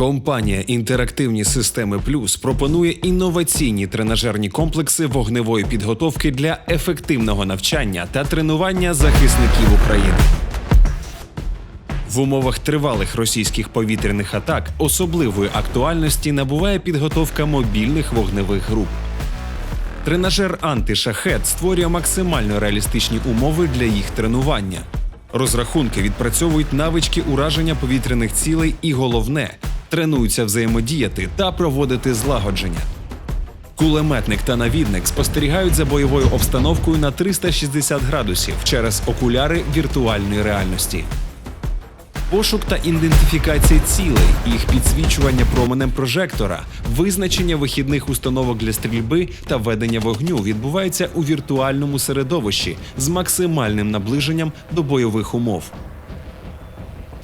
Компанія Інтерактивні системи Плюс пропонує інноваційні тренажерні комплекси вогневої підготовки для ефективного навчання та тренування захисників України. В умовах тривалих російських повітряних атак особливої актуальності набуває підготовка мобільних вогневих груп. Тренажер антишахет створює максимально реалістичні умови для їх тренування. Розрахунки відпрацьовують навички ураження повітряних цілей і головне тренуються взаємодіяти та проводити злагодження. Кулеметник та навідник спостерігають за бойовою обстановкою на 360 градусів через окуляри віртуальної реальності. Пошук та ідентифікація цілей, їх підсвічування променем прожектора, визначення вихідних установок для стрільби та ведення вогню відбуваються у віртуальному середовищі з максимальним наближенням до бойових умов.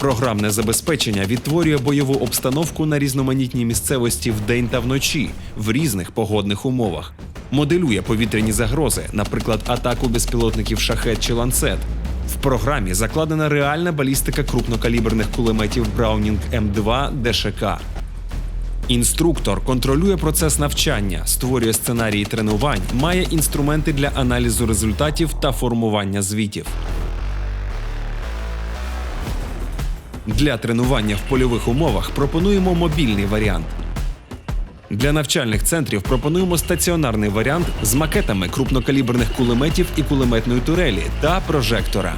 Програмне забезпечення відтворює бойову обстановку на різноманітній місцевості вдень та вночі в різних погодних умовах. Моделює повітряні загрози, наприклад, атаку безпілотників шахет чи ланцет. В програмі закладена реальна балістика крупнокаліберних кулеметів Браунінг М2 ДШК. Інструктор контролює процес навчання, створює сценарії тренувань, має інструменти для аналізу результатів та формування звітів. Для тренування в польових умовах пропонуємо мобільний варіант. Для навчальних центрів пропонуємо стаціонарний варіант з макетами крупнокаліберних кулеметів і кулеметної турелі та прожектора.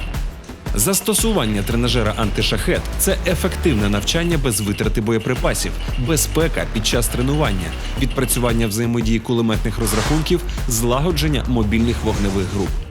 Застосування тренажера антишахет це ефективне навчання без витрати боєприпасів, безпека під час тренування, відпрацювання взаємодії кулеметних розрахунків, злагодження мобільних вогневих груп.